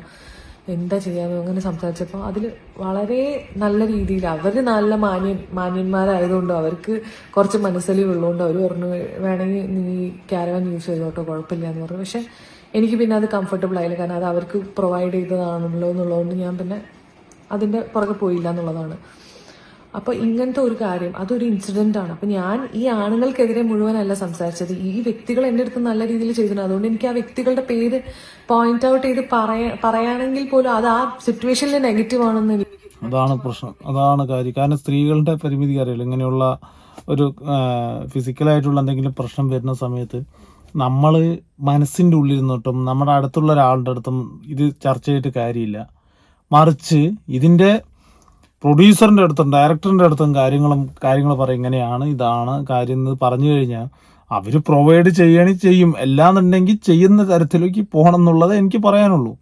എന്താ ചെയ്യാന്ന് അങ്ങനെ സംസാരിച്ചപ്പോൾ അതിൽ വളരെ നല്ല രീതിയിൽ അവർ നല്ല മാന്യൻ മാന്യന്മാരായതുകൊണ്ട് അവർക്ക് കുറച്ച് മനസ്സലിവുള്ളതുകൊണ്ട് അവർ പറഞ്ഞു വേണമെങ്കിൽ നീ ക്യാരവൻ യൂസ് ചെയ്തോട്ടോ കുഴപ്പമില്ല എന്ന് പറഞ്ഞു. പക്ഷെ എനിക്ക് പിന്നെ അത് കംഫർട്ടബിൾ ആയില്ല. കാരണം അത് അവർക്ക് പ്രൊവൈഡ് ചെയ്തതാണല്ലോ എന്നുള്ളതുകൊണ്ട് ഞാൻ പിന്നെ അതിന്റെ പുറകെ പോയില്ല എന്നുള്ളതാണ്. അപ്പോൾ ഇങ്ങനത്തെ ഒരു കാര്യം അതൊരു ഇൻസിഡന്റ് ആണ്. അപ്പോൾ ഞാൻ ഈ ആണുങ്ങൾക്കെതിരെ മുഴുവനല്ല സംസാരിച്ചത്. ഈ വ്യക്തികൾ എന്റെ അടുത്ത് നല്ല രീതിയിൽ ചെയ്തിട്ടുണ്ട്. അതുകൊണ്ട് എനിക്ക് ആ വ്യക്തികളുടെ പേര് പോയിന്റ് ഔട്ട് ചെയ്ത് പറയാണെങ്കിൽ പോലും അത് ആ സിറ്റുവേഷനിൽ നെഗറ്റീവ് ആണെന്ന് അതാണ് പ്രശ്നം. അതാണ് കാര്യം. കാരണം സ്ത്രീകളുടെ പരിമിതി അറിയില്ല. ഇങ്ങനെയുള്ള ഒരു ഫിസിക്കലായിട്ടുള്ള എന്തെങ്കിലും പ്രശ്നം വരുന്ന സമയത്ത് നമ്മൾ മനസ്സിന്റെ ഉള്ളിൽ നിന്നിട്ടും നമ്മുടെ അടുത്തുള്ള ഒരാളുടെ അടുത്തും ഇത് ചർച്ച ചെയ്തിട്ട് കാര്യമില്ല. മറിച്ച് ഇതിന്റെ പ്രൊഡ്യൂസറിന്റെ അടുത്തും ഡയറക്ടറിന്റെ അടുത്തും കാര്യങ്ങളും കാര്യങ്ങൾ പറയും ഇങ്ങനെയാണ് ഇതാണ് കാര്യം എന്ന് പറഞ്ഞു കഴിഞ്ഞാൽ അവർ പ്രൊവൈഡ് ചെയ്യണി ചെയ്യും. എല്ലാന്നുണ്ടെങ്കിൽ ചെയ്യുന്ന തരത്തിലേക്ക് പോകണം എന്നുള്ളത് എനിക്ക് പറയാനുള്ളൂ.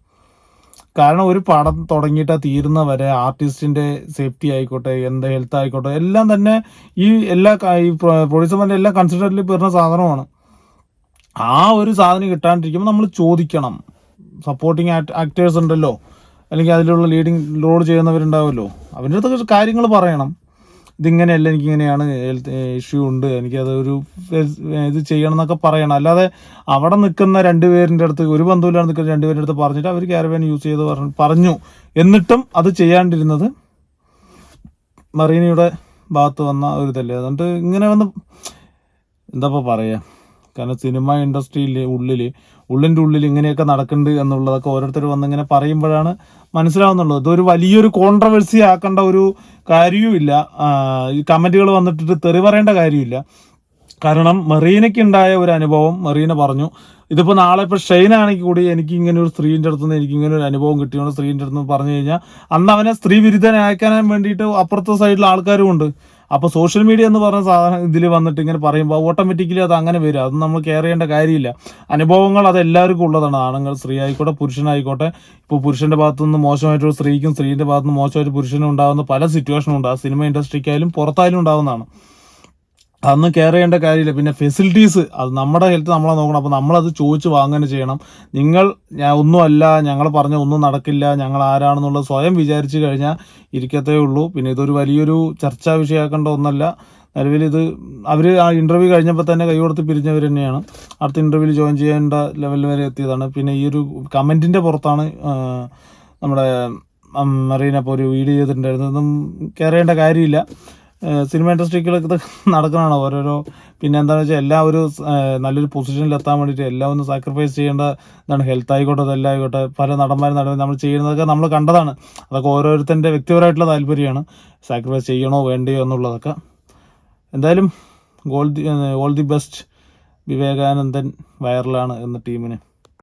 കാരണം ഒരു പടം തുടങ്ങിയിട്ട് തീരുന്ന വരെ ആർട്ടിസ്റ്റിന്റെ സേഫ്റ്റി ആയിക്കോട്ടെ എന്ത് ഹെൽത്ത് ആയിക്കോട്ടെ എല്ലാം തന്നെ ഈ എല്ലാ ഈ പ്രൊഡ്യൂസർമാരുടെ എല്ലാം കൺസിഡറിൽ വരുന്ന സാധനമാണ്. ആ ഒരു സാധനം കിട്ടാണ്ടിരിക്കുമ്പോൾ നമ്മൾ ചോദിക്കണം. സപ്പോർട്ടിങ് ആക്ടേഴ്സ് ഉണ്ടല്ലോ. അല്ലെങ്കിൽ അതിലുള്ള ലീഡിങ് റോൾ ചെയ്യുന്നവരുണ്ടാവുമല്ലോ. അവരുടെ അടുത്തൊക്കെ കാര്യങ്ങൾ പറയണം. ഇതിങ്ങനെയല്ല എനിക്കിങ്ങനെയാണ് ഹെൽത്ത് ഇഷ്യൂ ഉണ്ട്. എനിക്കത് ഒരു ഇത് ചെയ്യണം എന്നൊക്കെ പറയണം. അല്ലാതെ അവിടെ നിൽക്കുന്ന രണ്ടുപേരിന്റെ അടുത്ത് ഒരു ബന്ധുവിലാണ് നിൽക്കുന്ന രണ്ടുപേരുടെ അടുത്ത് പറഞ്ഞിട്ട് അവർ ക്യാരവാൻ യൂസ് ചെയ്ത് പറഞ്ഞു പറഞ്ഞു. എന്നിട്ടും അത് ചെയ്യാണ്ടിരുന്നത് മറീനയുടെ ഭാഗത്ത് വന്ന ഒരു ഇതല്ലേ അതുകൊണ്ട് ഇങ്ങനെ വന്ന് എന്താ ഇപ്പോൾ പറയുക കാരണം സിനിമ ഇൻഡസ്ട്രിയിൽ ഉള്ളിൽ ഉള്ളിന്റെ ഉള്ളിൽ ഇങ്ങനെയൊക്കെ നടക്കുന്നുണ്ട് എന്നുള്ളതൊക്കെ ഓരോരുത്തർ വന്ന് ഇങ്ങനെ പറയുമ്പോഴാണ് മനസ്സിലാവുന്നുള്ളൂ. ഇതൊരു വലിയൊരു കോൺട്രവേഴ്സി ആക്കേണ്ട ഒരു കാര്യവുമില്ല. കമന്റുകൾ വന്നിട്ട് തെറി പറയേണ്ട കാര്യമില്ല. കാരണം മെറീനയ്ക്ക് ഉണ്ടായ ഒരു അനുഭവം മെറീന പറഞ്ഞു. ഇതിപ്പോൾ നാളെ ഇപ്പോൾ ഷെയ്ൻ ആണെങ്കിൽ കൂടി എനിക്ക് ഇങ്ങനെ ഒരു സ്ത്രീന്റെ അടുത്ത് നിന്ന് എനിക്ക് ഇങ്ങനെ ഒരു അനുഭവം കിട്ടിയോണ്ട് സ്ത്രീന്റെ അടുത്ത് നിന്ന് പറഞ്ഞു കഴിഞ്ഞാൽ അന്ന് അവനെ സ്ത്രീ വിരുദ്ധനാക്കാൻ വേണ്ടിയിട്ട് അപ്പുറത്തെ സൈഡിൽ ആൾക്കാരും ഉണ്ട്. അപ്പോൾ സോഷ്യൽ മീഡിയ എന്ന് പറഞ്ഞ സാധനം ഇതിൽ വന്നിട്ട് ഇങ്ങനെ പറയുമ്പോൾ ഓട്ടോമാറ്റിക്കലി അത് അങ്ങനെ വരും. അത് നമ്മൾ കെയർ ചെയ്യേണ്ട കാര്യമില്ല. അനുഭവങ്ങൾ അത് എല്ലാവർക്കും ഉള്ളതാണ്. ആണുങ്ങൾ സ്ത്രീ ആയിക്കോട്ടെ പുരുഷനായിക്കോട്ടെ. ഇപ്പോൾ ഭാഗത്തു നിന്ന് മോശമായിട്ടൊരു സ്ത്രീക്കും സ്ത്രീന്റെ ഭാഗത്തുനിന്ന് മോശമായിട്ട് പുരുഷനും ഉണ്ടാകുന്ന പല സിറ്റുവേഷനും ഉണ്ട്. ആ സിനിമ ഇൻഡസ്ട്രിക്കായാലും പുറത്തായാലും ഉണ്ടാകുന്നതാണ്. അതൊന്നും കെയർ ചെയ്യേണ്ട കാര്യമില്ല. പിന്നെ ഫെസിലിറ്റീസ് അത് നമ്മുടെ ഹെൽത്ത് നമ്മളെ നോക്കണം. അപ്പോൾ നമ്മളത് ചോദിച്ച് വാങ്ങുകയാണ് ചെയ്യണം. നിങ്ങൾ ഞാൻ ഒന്നുമല്ല ഞങ്ങൾ പറഞ്ഞ ഒന്നും നടക്കില്ല ഞങ്ങൾ ആരാണെന്നുള്ളത് സ്വയം വിചാരിച്ചു കഴിഞ്ഞാൽ ഇരിക്കത്തേ ഉള്ളൂ. പിന്നെ ഇതൊരു വലിയൊരു ചർച്ചാ വിഷയമാക്കേണ്ട ഒന്നല്ല. നിലവിൽ ഇത് അവർ ആ ഇന്റർവ്യൂ കഴിഞ്ഞപ്പോൾ തന്നെ കൈ കൊടുത്ത് പിരിഞ്ഞവർ തന്നെയാണ്. അടുത്ത ഇന്റർവ്യൂവിൽ ജോയിൻ ചെയ്യേണ്ട ലെവൽ വരെ എത്തിയതാണ്. പിന്നെ ഈ ഒരു കമന്റിന്റെ പുറത്താണ് നമ്മുടെ മറീന ഇപ്പോൾ ഒരു വീഡിയോ ചെയ്തിട്ടുണ്ടായിരുന്നു ഇതൊന്നും കയറേണ്ട കാര്യമില്ല. സിനിമ ഇൻഡസ്ട്രിക്കിലൊക്കെ നടക്കുന്നതാണ് ഓരോരോ? പിന്നെ എന്താണെന്ന് വെച്ചാൽ എല്ലാം ഒരു നല്ലൊരു പൊസിഷനിൽ എത്താൻ വേണ്ടിയിട്ട് എല്ലാം ഒന്ന് സാക്രിഫൈസ് ചെയ്യേണ്ട എന്താണ് ഹെൽത്ത് ആയിക്കോട്ടെ അതെല്ലാം ആയിക്കോട്ടെ. പല നടന്മാരും നടന്ന നമ്മൾ ചെയ്യുന്നതൊക്കെ നമ്മൾ കണ്ടതാണ്. അതൊക്കെ ഓരോരുത്തരുടെ വ്യക്തിപരമായിട്ടുള്ള താല്പര്യമാണ്. സാക്രിഫൈസ് ചെയ്യണോ വേണ്ടയോ എന്നുള്ളതൊക്കെ. എന്തായാലും goal the all the best Vivekanandan വൈറലാണ് എന്ന ടീമിന്